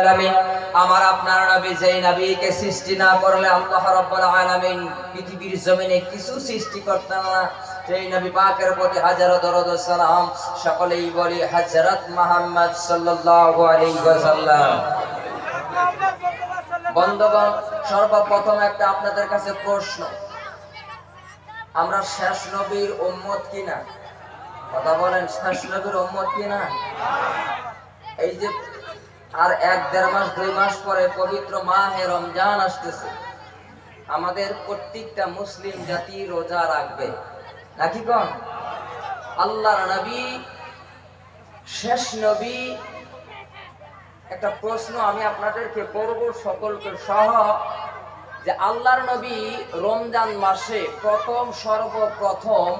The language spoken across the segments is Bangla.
আলামিন, আমার আপনার নবী যেই নবীকে সৃষ্টি না করলে আল্লাহ রাব্বুল আলামিন পৃথিবীর জমিনে কিছু সৃষ্টি না। সেই নবী পাকের প্রতি দরুদ সালাম, সকলেই বলি হযরত মুহাম্মদ সাল্লাল্লাহু আলাইহি ওয়াসাল্লাম। বন্ধুগণ, সর্বপ্রথম একটা আপনাদের কাছে প্রশ্ন। আমরা শেষ নবীর উম্মত কিনা? কথা বলেন, শেষ নবীর উম্মত কিনা? এই যে আর এক দেড় মাস, দুই মাস পরে পবিত্র মাহে রমজান আসতেছে। আমাদের প্রত্যেকটা মুসলিম জাতি রোজা রাখবে। নাকি কন? আল্লাহর নবী, শেষ নবী, একটা প্রশ্ন আমি আপনাদেরকে করব সকলকে সহ, যে আল্লাহর নবী রমজান মাসে প্রথম, সর্বপ্রথম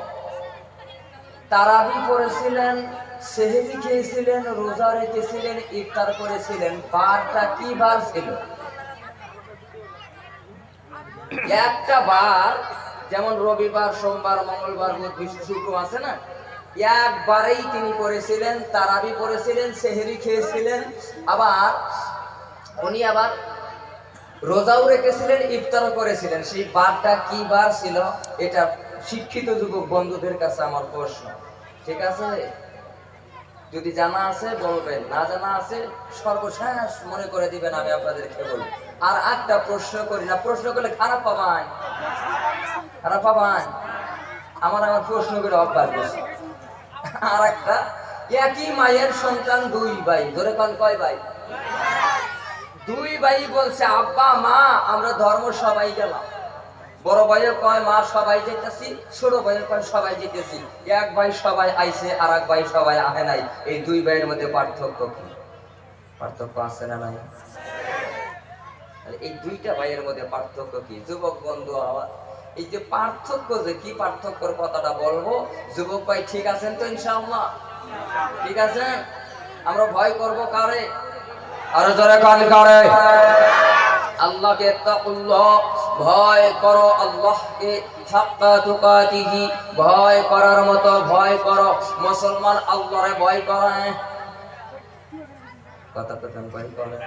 তারাবি করেছিলেন সেহেরি খেয়েছিলেন, রোজা রেখেছিলেন, ইফতার করেছিলেন, বারটা কি বার ছিল? একটা বার, যেমন রবিবার, সোমবার, মঙ্গলবার শুক্র আছে না? একবারেই তিনি করেছিলেন, তারাবি করেছিলেন, সেহেরি খেয়েছিলেন, আবার উনি আবার রোজাও রেখেছিলেন, ইফতারও করেছিলেন। সেই বারটা কি বার ছিল? এটা শিক্ষিত যুবক বন্ধুদের কাছে আমার প্রশ্ন। ঠিক আছে? যদি জানা আছে, বলবেন। না জানা আছে, সর্বশেষ মনে করে দিবেন, আমি আপনাদেরকে বলব আর একটা প্রশ্ন করি না, প্রশ্ন করলে খারাপ পাবান খারাপ পাবান আমার আমার প্রশ্ন করে অভ্যাস বেশি। আর একটা, একই মায়ের সন্তান দুই ভাই। ধরে পান কয় ভাই? দুই ভাই বলছে, আব্বা, মা, আমরা ধর্ম সবাই গেলাম। বড় ভাইয়ের কয়, মা, সবাই যেতেছি। ছোট ভাইয়ের কয়, সবাই যেতেছি। এক ভাই সবাই আইছে আর এক ভাই সবাই আহে নাই। এই দুই ভাইয়ের মধ্যে পার্থক্য কি? পার্থক্য আছে না নাই? এই দুইটা ভাইয়ের মধ্যে পার্থক্য কি? যুবক বন্ধু, আমার এই যে পার্থক্য যে কি পার্থক্যর কথাটা বলব? যুবক ভাই, ঠিক আছেন তো ইনশাআল্লাহ? ঠিক আছে আমরা ভয় করব কারে? আরও জোরে কান করে। আল্লাহকে তাকুল্লাহ। ভয় করো আল্লাহকে হাক্কা তুকাতিহি ভয় করার মতো ভয় করো। মুসলমান আল্লাহরে ভয় করে। কথা কথা ভয় করে?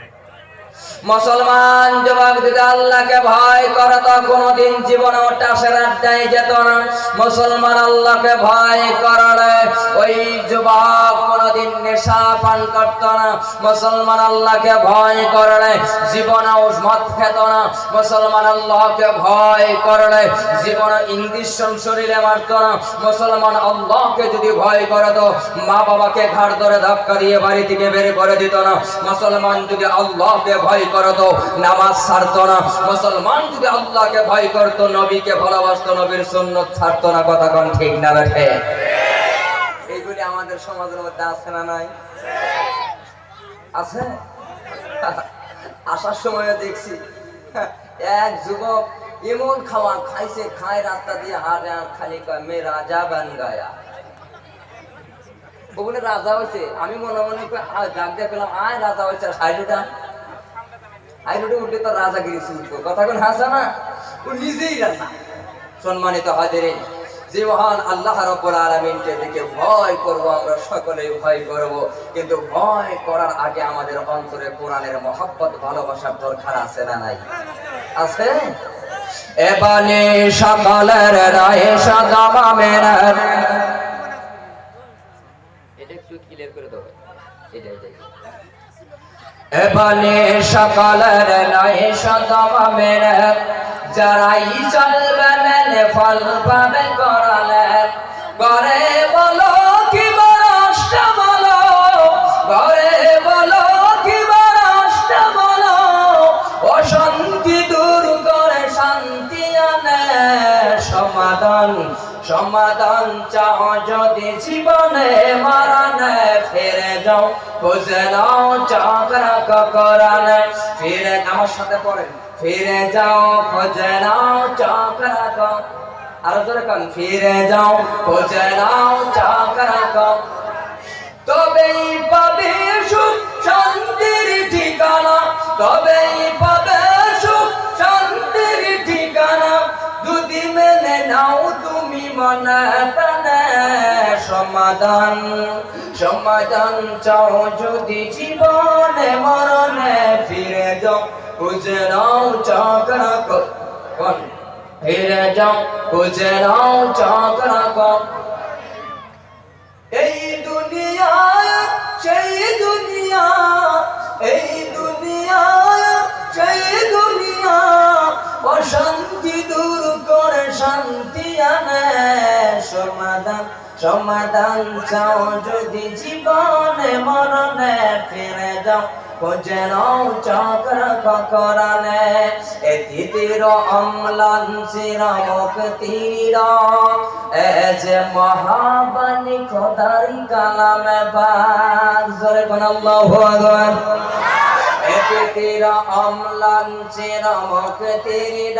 মুসলমান যুবক যদি আল্লাহকে ভয় করে, তো কোনোদিন জীবনে টাসের আড্ডায় যেত না। মুসলমান আল্লাহকে ভয় করলে ওই যুবক কোনোদিন নেশা পান করত না। মুসলমান আল্লাহকে ভয় করলে জীবনে মদ খেত না। মুসলমান আল্লাহকে ভয় করলে জীবনে ইঞ্জেকশন শরীরে মারত না। মুসলমান আল্লাহকে যদি ভয় করে তো মা বাবাকে ঘাড় ধরে ধাক্কা দিয়ে বাড়ি থেকে বের করে দিত না। মুসলমান যদি আল্লাহকে ভয় করতো, নামাজ ছাড়তো না। মুসলমান যদি আল্লাহকে ভয় করতো, নবীকে ভালোবাসতো, নবীর সুন্নত ছাড়তো না। কথা কোন ঠিক না বেঠে এইগুলি আমাদের সমাজের মধ্যে আছে না নাই? আছে? আসার সময় দেখছি। এক যুবক এমন খাওয়া খাইছে, খায় রাস্তা দিয়ে হাট খালি কয়, মে রাজা বান গায়া। ওখানে রাজা হয়েছে? আমি মনে মনে ডাক দিয়ে পেলাম আয়, রাজা হয়েছে। সাইডুটা আইনুটে উঠলে তো রাজাগিরি উঠবো কথা কোন হাসা না ও নিজেই রাজা। সম্মানিত হাজিরে যে মহান আল্লাহ রব্বুল আলামিনকে দেখে ভয় করব, আমরা সকলেই ভয় করব। কিন্তু ভয় করার আগে আমাদের অন্তরে কোরআনের মহব্বত, ভালোবাসার দরকার আছে না নাই? আছে? এবানে সকালের রায়ে সাদামা মেরার এটা একটু ক্লিয়ার করে দেবো এটা এটাই এবানে সকালের নয় শতম মেরে যারাই চলবে, মেলে ফল পাবে করালে সমাধান চাও যদি জীবনে মারানে ফিরে যাও, বুঝে নাও চাকরা করানে ফিরে আমার সাথে পড়ে। ফিরে যাও খুঁজে নাও চাকরা কর আরও জোরে কান, ফিরে যাও খুঁজে নাও চাকরা কর তবেই পাবে সুখ, শান্তির ঠিকানা। তবেই পাবে সমাধান সমাধান চাও যদি জীবনে মরণে ফিরে যাও, খুঁজে নাও চাকরা কন ফিরে যাও, খুঁজে নাও চাকরা কন এই দুনিয়া, সেই দুনিয়া, এই দুনিয়া, সেই দুনিয়া, অশান্তি দূর করে শান্তি আনে সমাধান চাও যদি জীবনে মরণে ফিরে যাও, খোঁজে নাও চক্র করালে এ তিতির অম্লান মুখ তীর। এ যে মহাবাণী খোদারি কালামে বাগ জোরে কোন এ অম্লান তীর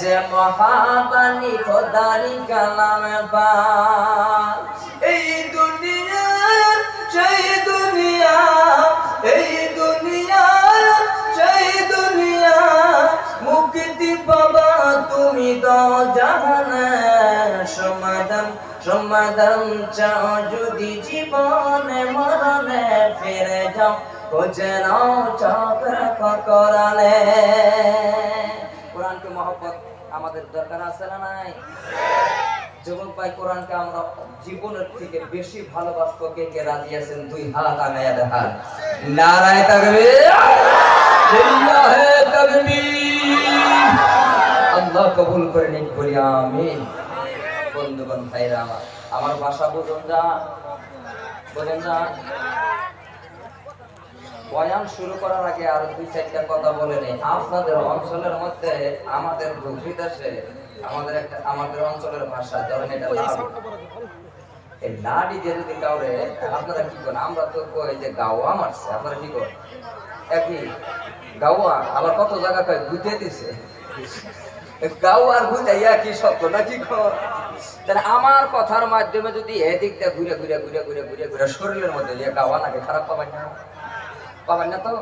যে মহাবাণী খোদারি কালামে এই দুনিয়া, সেই দুনিয়া, এই দুনিয়া, সেই দুনিয়া, মুক্তি বাবা তুমি দাও জাহানে। সমাধান সমাধান চাও যদি জীবনে মরণে ফিরে যাও, খোঁজে নাও চক্র করালে। আমাদের দরকার আছে না নাই? যুবক ভাই কোরআনকে আমরা জীবনের থেকে বেশি ভালোবাসবো। কে কে রাজি আছেন? দুই হাত আগায় দেখান। নারায় আল্লাহ কবুল করে নিক, বলি আমিন। বন্ধুগণ, ভাইরা আমার আমার ভাষা বুঝুন যা। বলেন না বয়ান শুরু করার আগে আরও দুই চারটা কথা বলে নেই। আপনাদের অঞ্চলের মধ্যে আমাদের আমাদের একটা আমাদের অঞ্চলের ভাষা ধরেন এটা লাডি। এই লাডি দিয়ে যদি কাউরে আপনারা কি করেন? আমরা তো কই যে গাওয়া মারছে আপনারা কি করেন? একই গাওয়া আবার কত জায়গা কয়? গুতে দিছে। গাও আর গুতে কি শব্দ না কি তাহলে আমার কথার মাধ্যমে যদি এদিকটা ঘুরে ঘুরে ঘুরে ঘুরে ঘুরে ঘুরে শরীরের মধ্যে দিয়ে গাওয়া নাকি খারাপ পাবেন না। পাবেন না তো?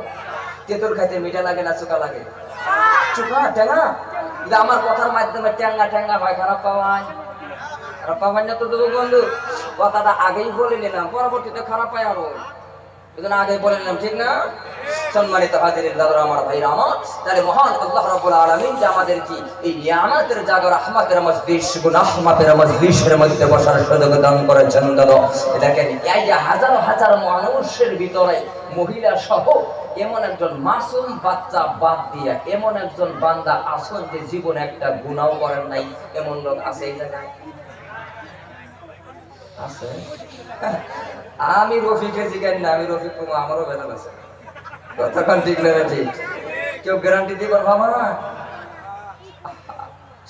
তেঁতুল খাইতে মিঠা লাগে না, চোখা লাগে? চোখা টেঙা যদি আমার কথার মাধ্যমে ট্যাঙ্গা ট্যাঙ্গা হয়, খারাপ পাওয়ায়। খারাপ পাবেন না তো দেবো বন্ধু? কথাটা আগেই বলে নিলাম, পরবর্তীতে খারাপ পায় আরও। মানুষের ভিতরে মহিলা সহ এমন একজন মাসুম বাচ্চা বাদ দিয়া এমন একজন বান্দা আসল যে জীবনে একটা গুনাহ করেন নাই, এমন লোক আছে এই জায়গায়? আছে। আমি রফিকে জিগাই না, আমি রফিক কুমার, আমারও বেতন আছে। কতক্ষণ ঠিক নেবে ঠিক কেউ গ্যারান্টি দিবার ভাবা না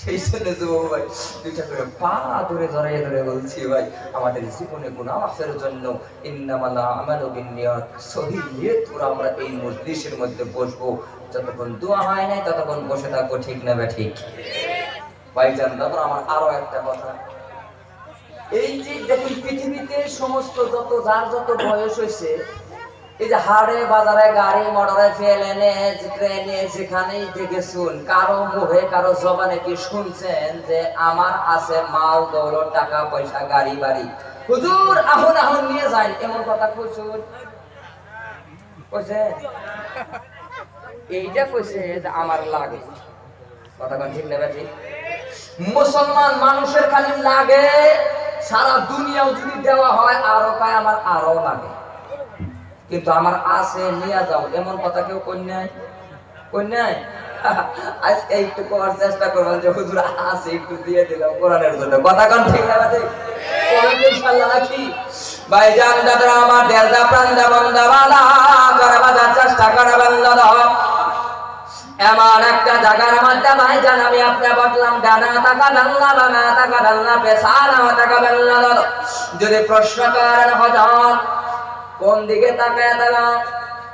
সেই জন্য যুবক ভাই, দুইটা করে পা ধরে ধরে বলছি ভাই, আমাদের জীবনে গুনাহের জন্য ইন্নামালা আমালু বিন্নিয়াত সহি নিয়ত করে আমরা এই মজলিসের মধ্যে বসবো। যতক্ষণ দোয়া হয় নাই, ততক্ষণ বসে থাকব ঠিক নেবে ঠিক ভাইজান, তারপর আমার আরও একটা কথা। এই যে দেখুন পৃথিবীতে সমস্ত যত, যার যত বয়স হয়েছে, এই যে হাড়ে বাজারে গাড়ি মোটরে ফেলেনে ট্রেনে যেখানেই দেখেছুন কারও মুখে, কারও জবানে কি শুনছেন যে আমার আছে মাল, দৌলত, টাকা, পয়সা, গাড়ি, বাড়ি। হুজুর, আহুন আহুন, নিয়ে যান, এমন কথা কইছুন? কইছে এইটা কইছে যে আমার লাগে। কথা কোন ঠিক নেবে ঠিক? মুসলমান মানুষের খালি লাগে, সারা দুনিয়াও যদি দেওয়া হয়, আরও কায় আমার আরও লাগে। কিন্তু আমার আছে, নিয়ে যাও, এমন কথা কেউ কন্যায় কন্যায় চেষ্টা করবেন যে, হুজুর, আছে, একটু দিয়ে দিলাম কোরআনের জন্য। কথা কোন ঠিক না দাদা আমার প্রাণ করে চেষ্টা করবেন দাদা এমন একটা জায়গার মধ্যে ভাই জান, আমি আপনি বললাম, ডানা টাকা ডাল্লা বানা ডাল্লা টাকা বেল্লা যদি প্রশ্ন করেন কোন দিকে তাকায় তাকা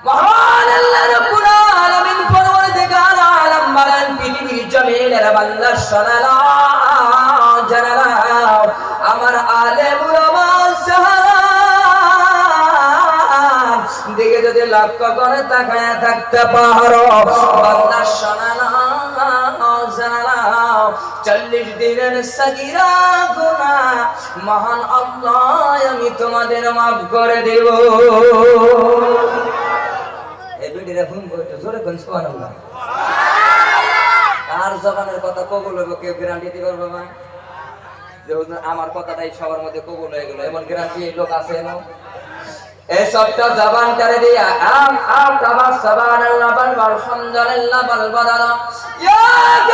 মহান আল্লাহ রাব্বুল আলামিন পরওয়ারদিগার আলম বলেন পৃথিবীর জমিনের বান্দা শোনালো, জানালো, আমার যদি লক্ষ্য করে তাকায় থাকতে পারো চল্লিশ দিনের সগিরা মহান আমি তোমাদের মাফ করে দেব। জবানের কথা কেউ গ্যারান্টি আমার কথাটাই সবার মধ্যে কবুল হয়ে গেল। এমন গ্যারান্টি লোক আছে না এই সবটা জবান করে দিয়া, আম আম তাবাস সুবহানাল্লাহ বল আলহামদুলিল্লাহ বল, বদানা। ইয়া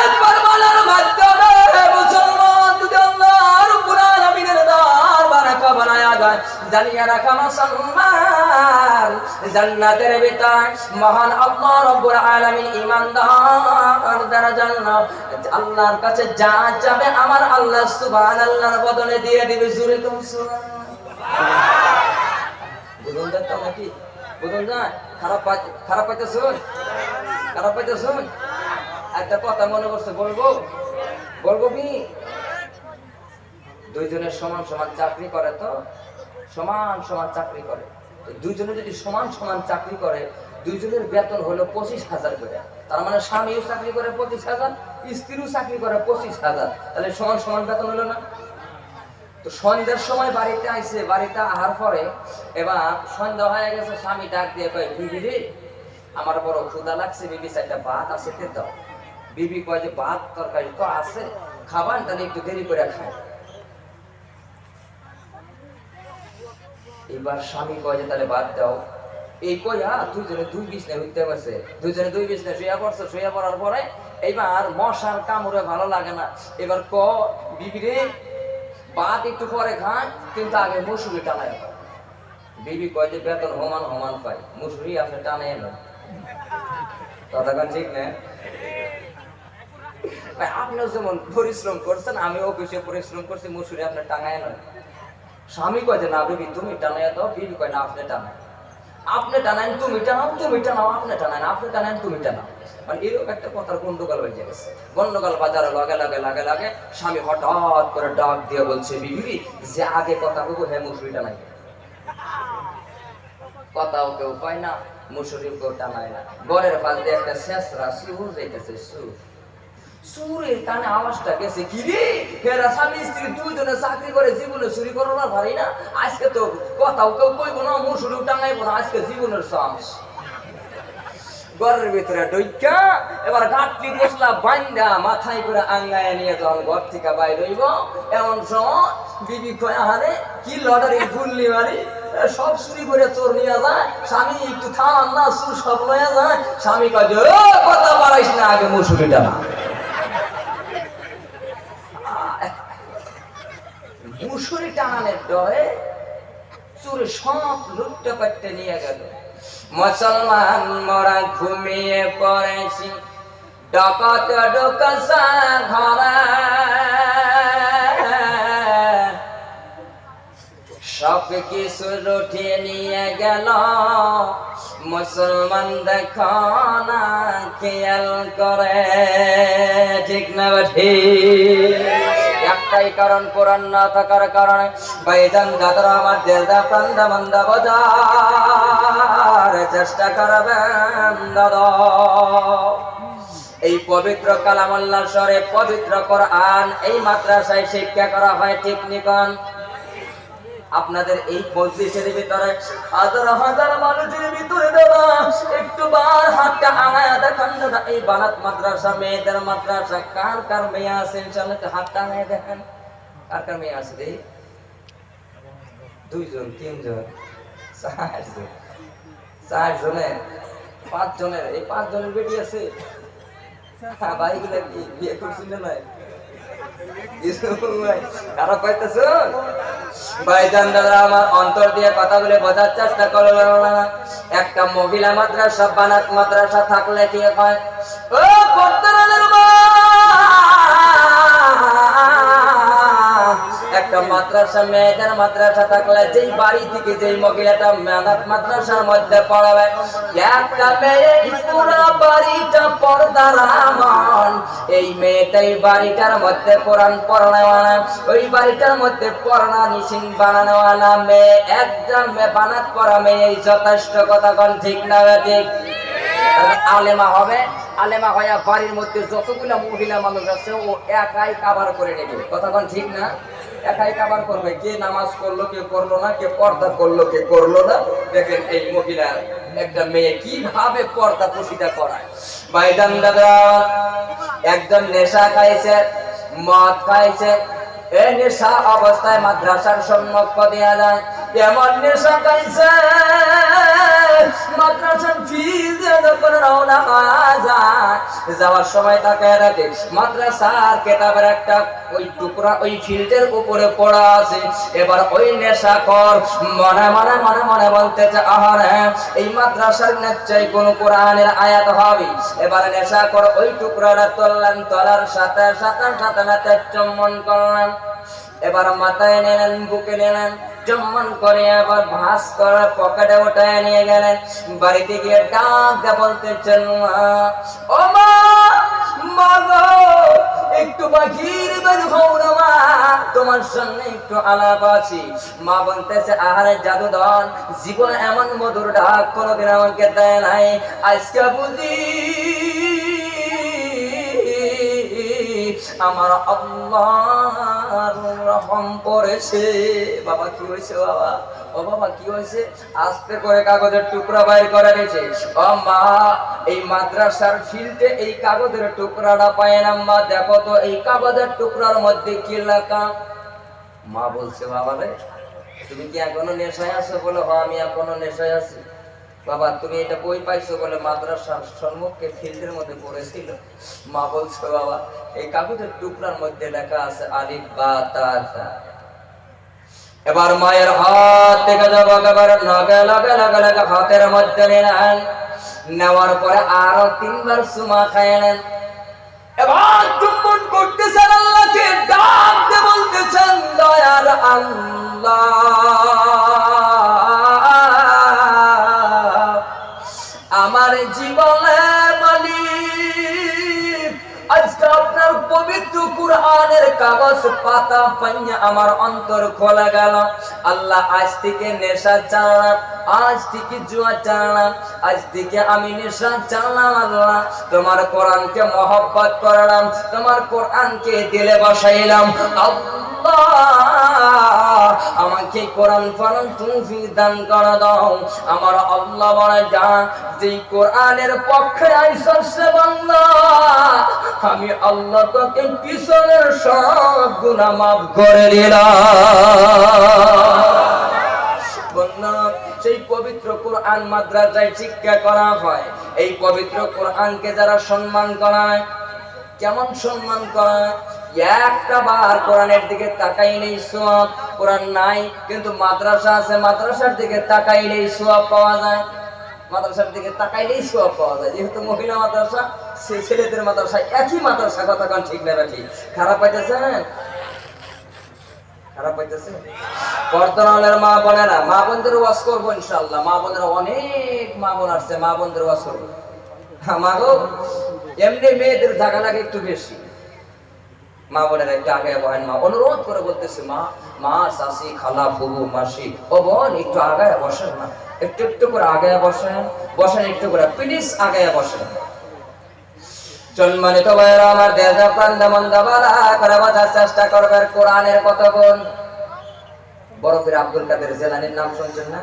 আকবার বলার মাধ্যমে মুসলমান, যদি আল্লাহ রাব্বুল আলামিনের দরবারে কবনায়া যায়, জানিয়া রাখা মুসলমান, জান্নাতের ভিতর মহান আল্লাহ রাব্বুল আলামিন ঈমানদার দ্বারা জান্নাত আল্লাহর কাছে যা যাবে আমার আল্লাহ সুবহানাল্লাহর বদলে দিয়ে দিবে জোরে কোন সুবহানাল্লাহ দুইজনের সমান সমান চাকরি করে তো? সমান সমান চাকরি করে। দুইজনে যদি সমান সমান চাকরি করে, দুইজনের বেতন হলো পঁচিশ হাজার করে। তার মানে স্বামীও চাকরি করে পঁচিশ হাজার, স্ত্রীও চাকরি করে পঁচিশ হাজার। তাহলে সমান সমান বেতন হলো না? তো সন্ধ্যার সময় বাড়িতে আইছে, বাড়িতে আহার পরে এবার সন্ধ্যা হয়ে গেছে, স্বামী ডাক দিয়ে কয়, বিবি আমার বড় ক্ষুদা লাগছে, বিবি চারটা ভাত আছে তে দাও। বিবি কয় যে, ভাত তরকারি তো আছে খাবার তাহলে একটু দেরি করে খায়। এবার স্বামী কয় যে, তাহলে ভাত দাও। এই কইয়া দুইজনে দুই বিছনে হইতে পারছে দুইজনে দুই বিছনে শুয়ে পড়ছে শুয়ে পড়ার পরে এবার মশার কামড়ে ভালো লাগে না। এবার ক, বিবি ভাত একটু পরে খান, কিন্তু আগে মুসুরি টানায় বিবি কয় যে বেতন হমান হমান পাই মুসুরি আপনি টানে এলো কথাখান ঠিক না? আপনিও যেমন পরিশ্রম করছেন, আমি অফিসে পরিশ্রম করছি মুসুরি আপনার টাঙায় নয় স্বামী কয় যে, না বিবি, তুমি টানাই দাও। বিবি কয়, না, আপনি টানায় আপনি টানান, তুমি টানাও তুমি টানাও, আপনি টানান আপনি টানান, তুমি টানাও। মানে এরকম একটা কথার গন্ডগোল হয়ে গেছে। গন্ডগোল বাজারে লাগে লাগে লাগে লাগে স্বামী হঠাৎ করে ডাক দিয়ে বলছে, বিবি, যে আগে কথা বলব হ্যাঁ মুসুরি টানাই কথাও কেউ পায় না মুসুরি কেউ টানায় না। গড়ের পাশ দিয়ে একটা শেষরা সুর যাইতেছে সুর সুরের কানে আওয়াজটা গেছে। কি রে? হেরা স্বামী স্ত্রী দুইজনে চাকরি করে জীবনে চুরি করো না? আজকে তো কথাও কেউ কইব না টাঙাইব না আজকে জীবনের চান্স ঘরের ভিতরে এবার মশলা বাইন্দা মাথায় করে আঙ্গায় নিয়ে যখন ঘর থেকে বাইর হইব এমন সময় বিবি কি লটারি গুল্লি মারি সব চুরি করে চোর নিয়ে যায় স্বামী একটু থাম না চুর সব লয়ে যায় স্বামী "ও, কথা বাড়াইস না আগে মুসুরিটা না মুসুরি টানানের ডরে চুরি সব লুটতে পারতে নিয়ে গেল। মুসলমান মরা ঘুমিয়ে পড়েছি, ডাকাত ডোকাসা ঘরে। সব কিছু লুঠিয়ে নিয়ে গেল, মুসলমান দেখো না খেয়াল করে, ঠিক না ঠিক? একটাই কারণ কোরআন না থাকার কারণে বাইদান দাদরা আমার দেলদা প্রান্দা মন্দা বাজার। চেষ্টা করবেন দাদা। এই পবিত্র কালামাল্লাহ স্বরে পবিত্র কোরআন এই মাদ্রাসায় শিক্ষা করা হয় ঠিক নিকন। আপনাদের এই মজলিসের ভিতরে হাজার হাজার মানুষের ভিতরে দাদা একটু বার হাতটা আগায় দেখান দাদা এই বানাত মাদ্রাসা মেয়েদের মাদ্রাসা কার কার মেয়ে আছে? ইনশাআল্লাহ হাতটা আগায় দেখেন। কার কার মেয়ে আছে দেখি দুইজন তিনজন চারজন চারজনের পাঁচ জনের এই পাঁচ জনের বেটি আছে? হ্যাঁ, ভাইগুলা কি বিয়ে করছিল না? কারও পাইতেছ ভাইজান দাদা, আমার অন্তর দিয়ে কথা বলে বোঝার চেষ্টা করল একটা মহিলা মাদ্রাসা, বানাত মাদ্রাসা থাকলে কি হয়? ও মাদ্রাসা, মেয়েদের মাদ্রাসা থাকলে যেই বাড়ি থেকে যেই মহিলাটা মেনাত মাদ্রাসার মধ্যে পড়াবে, একটা মেয়ে পুরো বাড়িটা পর্দার আমন। এই মেয়েটাই বাড়িটার মধ্যে কোরআন পড়ানোওয়ালা ওই বাড়িটার মধ্যে পড়ানো নিশিন বানানোওয়ালা মেয়ে একজন মেয়ে বানাত পড়া মেয়ে যথেষ্ট কথা কোন, ঠিক না ঠিক? আলেমা হবে। আলেমা হইয়া বাড়ির মধ্যে যতগুলা মহিলা মানুষ আছে, ও একাই কাবার করে নেবে। কথা কোন, ঠিক না? একাই কাবার করবে? কে নামাজ করল, কে করল না, কে পর্দা করল, কে করল না? দেখেন এই মহিলা, একটা মেয়ে কীভাবে পর্দা পুষিটা করায়? বাইদান দাদা, একজন নেশা খাইছে, মদ খাইছে। এ নেশা অবস্থায় মাদ্রাসার সম্মুখ দেয়া যায়। এমন নেশা খাইছে যখন রওনা হওয়া যায়, যাওয়ার সময় তাকে রাখে মাদ্রাসার কেতাবের একটা ওই টুকরা, ওই ফিল্ডের উপরে পড়া আছে। এবার ওই নেশা কর মনে মনে মনে মনে বলতেছে আহার এই মাদ্রাসার নিশ্চয় কোন কোরআনের আয়াত হবে? এবার নেশা কর ওই টুকরাটা তুললেন তোলার সাথে সাথে সাথে চুম্বন করলেন। এবার মাথায় নিলেন, বুকে নিলেন চুম্বন করে আবার ভাস করে পকেটে উঠায় নিয়ে গেলেন। বাড়িতে গিয়ে ডাক বলতেছেন একটু বাকির বের হও মা, তোমার সঙ্গে একটু আলাপ আছে। মা বলতেছে, আহারে জাদুদন জীবন এমন মধুর ডাক কোনোদিন আমাকে দেয় নাই। আজকে বুঝি আমার আল্লাহর রহম পড়েছে বাবা, কি হয়েছে বাবা? ও বাবা, কি হয়েছে? আস্তে করে কাগজের টুকরা বাইর করে দিয়েছে ও মা এই মাদ্রাসার ফিল্ডে এই কাগজের টুকরাটা পায় না, মা। দেখো তো, এই কাগজের টুকরার মধ্যে কি লেখা? মা বলছে, বাবা রে, তুমি কি এখনও নেশায় আছো? বলে হ্যাঁ আমি এখনও নেশায় আছি। বাবা, তুমি এটা বই পাইছো বলে মাদ্রাসার সম্মুখে ফিল্ডের মধ্যে পড়েছিল। মা বলছে, বাবা, এই কাগজের টুকরার মধ্যে লেখা আছে, আলিফ, বা, তা তা। এবার মায়ের হাত থেকে যাব একেবারে লগে লগে লগে লগে হাতের মধ্যে নিলেন। নেওয়ার পরে আরও তিনবার সুমা খাইলেন এবার চুম্বন করতেছেন আল্লাহকে ডাক দিয়ে বলতেছেন, দয়ার আল্লাহ। আমার জীবনে মালিক। আজকে আপনার পবিত্র কুরআনের কাগজ পাতা পাইয়া আমার অন্তর খোলা গেল। আল্লাহ আজ থেকে নেশা চালাম আজ থেকে জুয়া চালাম আজ থেকে আমি নেশা চালাম আল্লাহ। তোমার কোরআনকে মহব্বত করলাম, তোমার কোরআনকে দিলে বসাইলাম। আল্লাহ আমাকে কোরআন ফলন তুমি দান করে দাও। আমার আল্লাহ বলে যা যে কোরআনের পক্ষে আইসে বাংলা আমি আল্লাহ তোকে পিছনের সব গুনাহ মাফ করে দিলাম। বন্ধু, সেই পবিত্র কোরআন মাদ্রাসায় শিক্ষা করা হয়। এই পবিত্র কোরআনকে যারা সম্মান করায় কেমন সম্মান করায়? একটা বার কোরআনের দিকে তাকাইলেই সোয়াব কোরআন নাই, কিন্তু মাদ্রাসা আছে, মাদ্রাসার দিকে তাকাইলেই সোয়াব পাওয়া যায়। মাদ্রাসার দিকে তাকাইলেই সোয়াব পাওয়া যায়। যেহেতু মহিলা মাদ্রাসা, সে ছেলেদের মাদ্রাসা একই মাদ্রাসা, কথা ঠিক নেবে ঠিক খারাপ পাইতেছেন খারাপ পাইতেছে বর্তমানের মা বোনেরা, মা বোনদের ওয়াজ করব ইনশাল্লাহ মা বোনেরা অনেক মা বোন আসছে, মা বোনদের ওয়াজ করব। মা গো এমনি মেয়েদের জায়গা লাগে একটু বেশি। মা বোনেরা একটু আগে বহেন মা, অনুরোধ করে বলতেছে, মা মা শাশি খালা মাসি, ও বোন, একটু বসেন না একটু একটু করে বসেন বসেন একটু করে প্লিজ বসেন। আমার দেশ করে বাঁচার চেষ্টা করবেন কোরআনের কত গুণ বরফের আব্দুল কাদের জেলানির নাম শুনছেন না?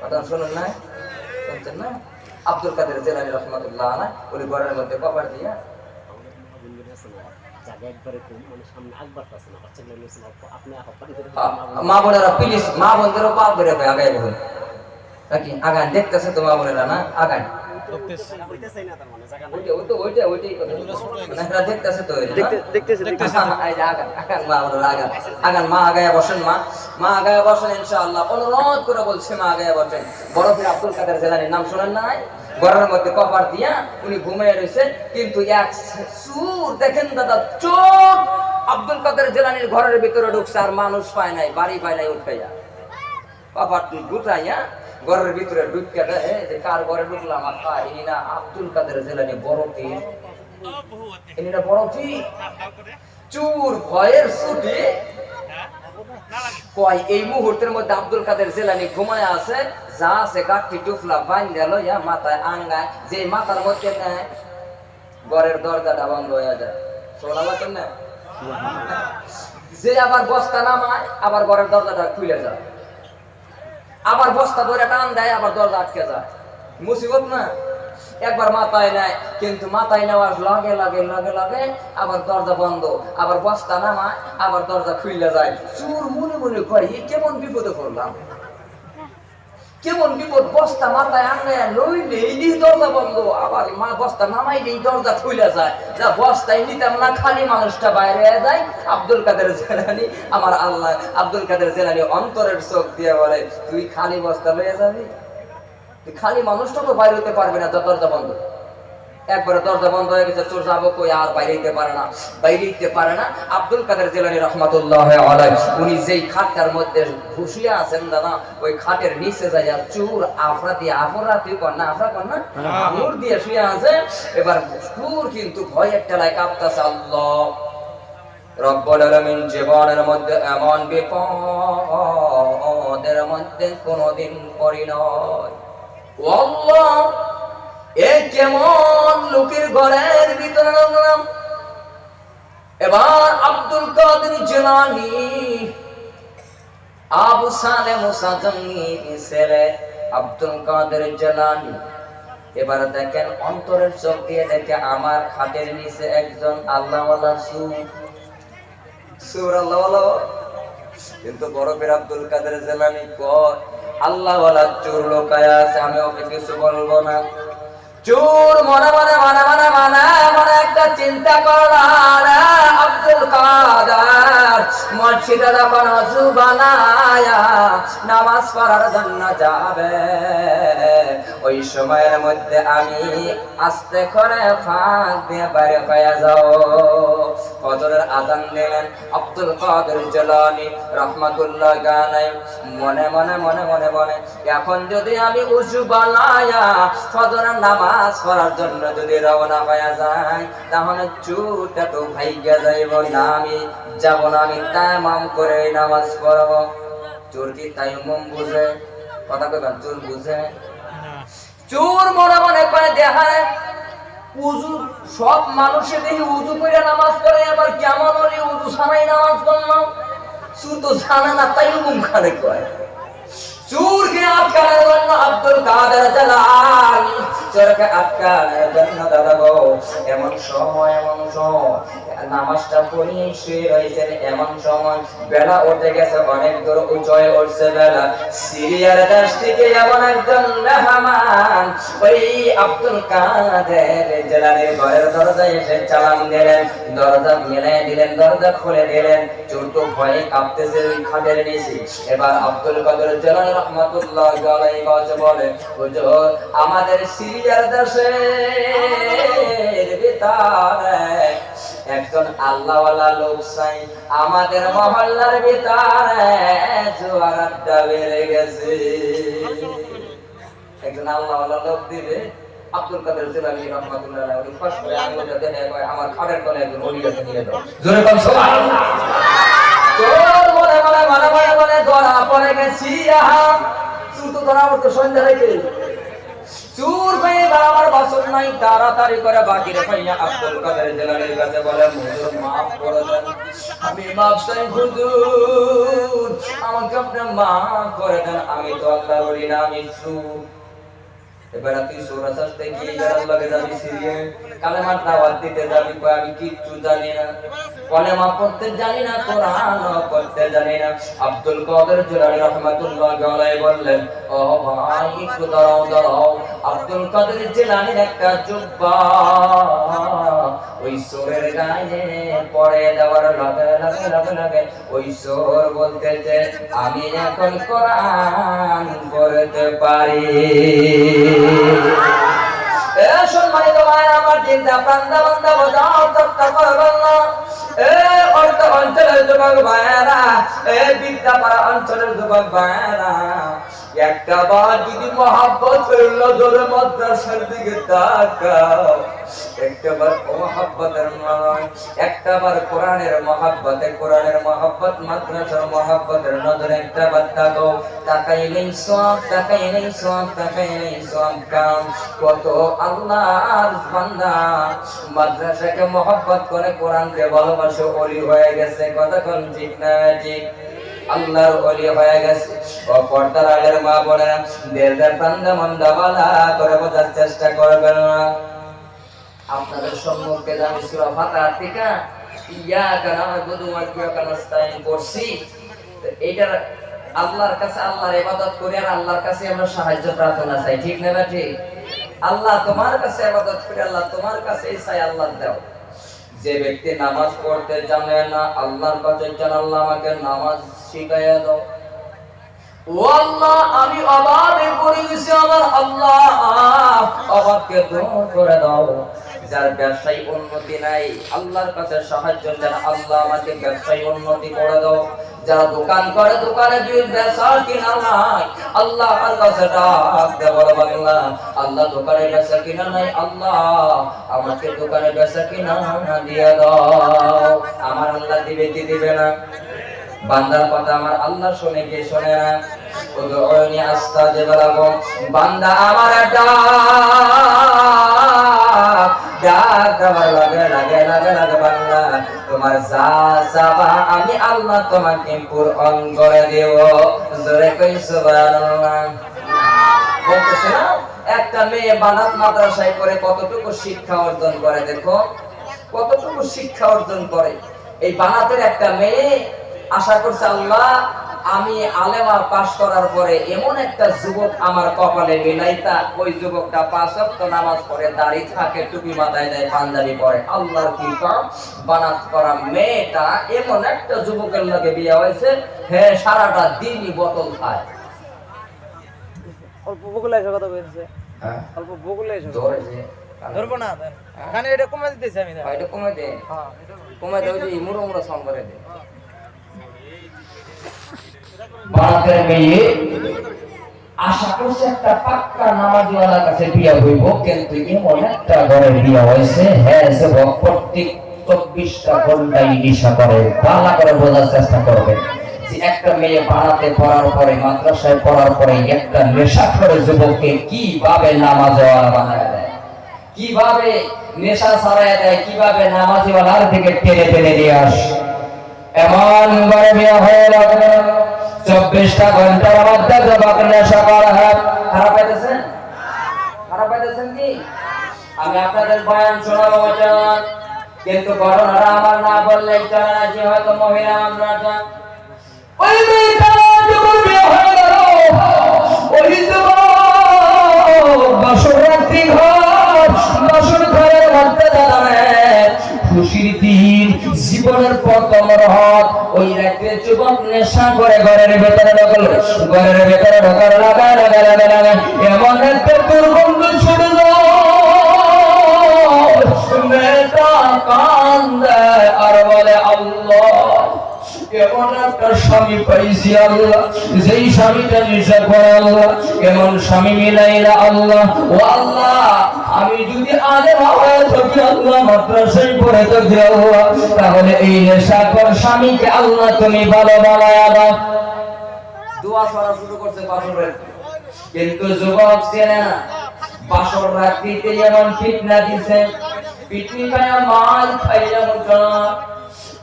কথা শুনুন না? শুনছেন না? আব্দুল কাদের জেলানি রহমতুল্লাহ উনি ঘরের মধ্যে কভার দিয়া জায়গা একবারে কম মানে সামনে একবার পাচ্ছে না বাচ্চাগুলো নিয়েছিল আপনি হপ্পাটি করে আ- মা বোনেরা প্লিজ মা বোনদেরও পাপ ধরে ভাই আগায় বলুন নাকি আগান দেখতেছে তো মা বোনেরা না? আগান হইতেছে না তার জায়গা ওইটা ওইটা ওইটা ওইটাই কথা এরা দেখতেছে তো এরা, না? দেখতেছে এই যে আগান, আগান মা বোনেরা, আগান। আগান, মা আগায়া বসেন মা। মা আগায়া বসেন ইনশাআল্লাহ। অনুরোধ করে বলছে মা আগায়া বসেন। বরফের আব্দুল কাদের জেলানির নাম শোনেন নাই? ঘরের মধ্যে কপার দিয়া উনি ঘুমিয়ে রয়েছে কিন্তু এক সুর দেখেন দাদা চোখ আব্দুল কাদের জেলানির ঘরের ভিতরে ঢুকছে আর মানুষ পায় নাই বাড়ি পায় নাই উঠাইয়া। কপার তুই গুটাইয়া ঘরের ভিতরে ঢুকিয়া দেয় যে কার ঘরে ঢুকলাম আর ইনি না আব্দুল কাদের জেলানি বড় পীর ইনি না বড় পীর চুর ভয়ের ছুটি। কয়, এই মুহূর্তের মধ্যে আব্দুল কাদের জেলানি ঘুমায় আছে, যা আছে টুফলা বাইন গেল ইয়া মাথায় আঙ্গায় যে মাথার মধ্যে দরজাটা বন্ধ হয়ে যায়। না? যে আবার বস্তা নামায়, আবার ঘরের দরজাটা খুলে যায়। আবার বস্তা ধরে টান দেয়, আবার দরজা আটকে যায়। মুসিবত না? একবার মাথায় নেয়, কিন্তু মাথায় নেওয়ার লগে লগে লগে লগে আবার দরজা বন্ধ, আবার বস্তা নামায়, আবার দরজা খুলে যায়। চুর মনে মনে "এ কেমন বিপদে পড়লাম? কেমন বিপদ, বস্তা মাথায় আনলে লইলে এই দরজা বন্ধ, আবার মা বস্তা নামাইলেই দরজা খুলে যায়। যা বস্তায় নিতাম না, খালি মানুষটা বাইরে যায়। আব্দুল কাদের জেলানি, আমার আল্লাহ আব্দুল কাদের জেলানি অন্তরের চোখ দিয়ে বলে, তুই খালি বস্তা লয়ে যাবি? খালি মানুষটা তো বাইরে হতে পারবে না দরজা বন্ধ। একবারে দরজা বন্ধ হয়ে গেছে, চোর যাব কই, আর বাইরে দিতে পারে না। বাইরে দিতে পারে না। আব্দুল কাদের জেলানি রহমাতুল্লাহ উনি যেই খাটটার মধ্যে ঘুষিয়ে আছেন দাদা, ওই খাটের নিচে যায় আর চুর আফরা দিয়ে আফরা তুই না আফরা না আঙুর দিয়ে শুয়ে আছে। এবার চুর কিন্তু ভয়ের টেলায় কাঁপতেছে, আল্লাহ। রব্বুল আলামিন জীবনের মধ্যে এমন বিপদের মধ্যে কোনোদিন আল্লাহ কেমন লোকের ঘরের ভিতরে নামলাম এবার আব্দুল কাদের আবু সালে ছেলে আব্দুল কাদের এবার দেখেন অন্তরের চোখ দিয়ে দেখে আমার খাটের নিচে একজন আল্লাহওয়ালা সুর। সুর কিন্তু বরফের আব্দুল কাদের জেলানি কয়? আল্লাহওয়ালা চোর লোকায় আছে আমি ওকে কিছু বলব না। চোর মনে মনে মনে মনে মনে মনে একটা চিন্তা করার আব্দুল কাদার, মসজিদে যখন অজু বানায়া নামাজ পড়ার জন্য যাবে ওই সময়ের মধ্যে আমি আস্তে করে ফাঁক দিয়ে বাইরে পাইয়া যাও। ফজরের আজান দিলেন আব্দুল কাদের জলানি রহমাতুল্লাহ গানাই মনে মনে মনে মনে মনে, এখন যদি আমি উজু বানায়া ফজরের নামাজ পড়ার জন্য যদি রওনা পাইয়া যাই, তাহলে চুটা তো ভাইগা যাইব না, আমি যাব না, আমি তামাম করে নামাজ পড়ব। চোর কি তাইমম বুঝে? কথা কইবেন, চোর বুঝে? চোর মনে মনে করে দেখায় উজু, সব মানুষের দেখি উজু করে নামাজ পড়ে, আবার কেমন হলে উজু সানাই নামাজ পড়লাম? চুর তো জানে না, তাই মুখ খানে কয়। চুরকে আটকানোর জন্য আব্দুল কাদের জালাল। চোরকে এমন সময় এমন সময়, নামাজটা পড়িয়ে শুয়ে রয়েছেন, এমন সময় বেলা উঠে গেছে, অনেক দূর উঠছে বেলা। সিরিয়ার দেশ থেকে এমন একজন ওই আব্দুল কাদের ঘরের দরজায় এসে চালান দিলেন। দরজা মেলে দিলেন, দরজা খুলে দিলেন। ভয়ে কাঁপতেছে ওই খাটের নিচে। এবার আব্দুল কাদের বলে, হুজুর, আমাদের একজন আল্লাহওয়ালা লোক চাই, আমাদের মহল্লার ভিতরে জোয়ার আড্ডা বেড়ে গেছে। একজন আল্লাহওয়ালা লোক দিবে, আব্দুল কাদের আমার একজন নিয়ে জোরে মনে মনে মনে মনে ধরা পড়ে গেছি, আহা। তো ধরা সন্ধ্যা চুর পেয়ে বাবার বাসন নাই, তাড়াতাড়ি করে বাকি পাইয়া আব্দুল কাদের জেলানির কাছে বলে, হুজুর, মাফ করে দেন। আমি মাফ চাই, হুজুর। আমাকে আপনি মাফ করে দেন। আমি তো আল্লাহর ওলি না, আমি চুর। এবার সিরিয়ে কালেমার দাওয়াত দিতে আমি কিচ্ছু জানি না। পড়তে জানি না, কোরআন পড়তে জানি না। আব্দুল কাদের জিলানী বললেন, ও ভাই, একটু দাঁড়াও দাঁড়াও। আব্দুল কাদের জিলানীর একটা জুব্বা ওই সোরের গায়ে দেওয়ার ওই সোর বলতেছে আমি এখন কোরআন পড়তে পারি। সম্মানিত ভাই আমার চিন্তা প্রান্তা বান্দা বোঝাও তত্তা করবেন না অঞ্চলের যুবক ভাইয়েরা, এ বিদ্যাপাড়া অঞ্চলের যুবক ভাইয়েরা একটা বার যদি মহাব্বত হইল জোরে মাদ্রাসার দিকে একটা বার মহাব্বতের নয়, একটা বার কোরআনের মহাব্বতে, কোরআনের মহাব্বত মাদ্রাসার মহাব্বতের নজরে একটা বার সব সব সব কাম। কত বান্দা। মাদ্রাসাকে মহব্বত করে কোরআনকে ভালোবাসে, অলি হয়ে গেছে কতক্ষণ ঠিক না, ঠিক? আল্লাহর অলি হয়ে গেছে। ও পর্দার আগের মা বলে দেড় বান্দা মন্দা বালা করে বোঝার চেষ্টা করবেন না। আপনাদের সম্মুখে আমি সূরা ফাতিহা থেকে ইয়াকা না'বুদু ওয়া ইয়াকা নাস্তাইন পড়ছি তো এইটার আল্লাহর কাছে আল্লাহর ইবাদত করি আর আল্লাহর কাছে আমরা সাহায্য প্রার্থনা চাই। ঠিক না না ঠিক। আল্লাহ তোমার কাছে ইবাদত করি, আল্লাহ তোমার কাছে চাই, আল্লাহ দাও। যে ব্যক্তি নামাজ পড়তে জানে না, আল্লাহর কাছে জান, আল্লাহ আমাকে নামাজ শিখাইয়া দাও আমি অভাবে আমার আল্লাহ অভাবকে দূর করে দাও। যার উন্নতি নাই, আল্লাহর কাছে সাহায্য আল্লাহ আমাকে উন্নতি করে দাও। যারা দোকান করে, দোকানে কিনা আল্লাহ আমার আল্লাহ দোকানে কিনা নাই, আল্লাহ আমাকে দোকানে কিনা দাও। আমার আল্লাহ দিবে কি দিবে না? বান্দার কথা আমার আল্লাহ শুনে কি শুনে না? উদউনি আস্তাজিব লাকুম বান্দা আমার ডাক ডাক দেওয়ার লাগে লাগে লাগে লাগে বান্দা। তোমার যা আমি আল্লাহ তোমাকে করে দেব। জোরে কই সুবহানাল্লাহ। বলতেছে না, একটা মেয়ে বানাত মাদ্রাসায় করে কতটুকু শিক্ষা অর্জন করে দেখো? কতটুকু শিক্ষা অর্জন করে? এই বানাতের একটা মেয়ে আশা করছে আল্লাহ আমি আলেমা পাশ করার পরে এমন একটা যুবক আমার কপালে মিলাইতা ওই যুবকটা পাঁচ ওয়াক্ত নামাজ পড়ে দাড়ি থাকে টুপি মাথায় দেয় পাঞ্জাবি পরে। আল্লাহর কি বানাত করা মেয়েটা এমন একটা যুবকের লাগে বিয়ে হয়েছে হ্যাঁ সারাটা দিনই বোতল খায়। অল্প বকুলে এসে কথা বলছে। হ্যাঁ? অল্প বকুলে এসে ধরবো না এখানে এটা কমে দিতেছি আমি দেন। এটা কমে দে। হ্যাঁ কমে যে দে। বারাতের মেয়ে আশা করছে একটা পাক্কা কাছে বিয়া হইব, কিন্তু এমন একটা ঘরে বিয়া হয়েছে হ্যাঁ প্রত্যেক চব্বিশটা ঘন্টায় নিশা করে। করে বোঝার চেষ্টা করবে যে একটা মেয়ে বাড়াতে পড়ার পরে, মাদ্রাসায় পড়ার পরে একটা নেশা করে যুবককে কীভাবে নামাজওয়ালা বানায় দেয়? কীভাবে নেশা দেয়? কীভাবে নামাজিওয়ালার দিকে টেনে টেনে নিয়ে আসে? এমন বিয়ে হয়ে চব্বিশটা ঘণ্টার মধ্যে জবাব নেশা করা হয়। খারাপ পাইতেছেন খারাপ পাইতেছেন কি? আমি আপনাদের বয়ান শোনাবো বচন কিন্তু ঘটনাটা আমার না বললে না যে হয়তো মহিলা আমরা ওই মেয়েটা ওই রাত্রে যুবক নেশা করে ঘরের ভেতরে ঢোকালো। ঘরের ভেতরে ঢোকার লাগা লাগা লাগা লাগা। এমন একটা দুর্গন্ধ ছুটল। কান্দে। এমন একটা স্বামী পাইছি আল্লাহ? যেই স্বামীটা নেশা করে আল্লাহ এমন স্বামী আল্লাহ? ও আল্লাহ, আমি যদি থাকি আল্লাহ মাদ্রাসায় পড়ে থাকি আল্লাহ, তাহলে এই স্বামীকে আল্লাহ তুমি ভালো বানায়া দাও। দোয়া করা শুরু করছে বাসরের। কিন্তু যুবক চেনে না বাসর রাত্রিতে যেমন ফিটনা দিছে পিটনি মাল খাইয়া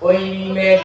ওই মেয়ে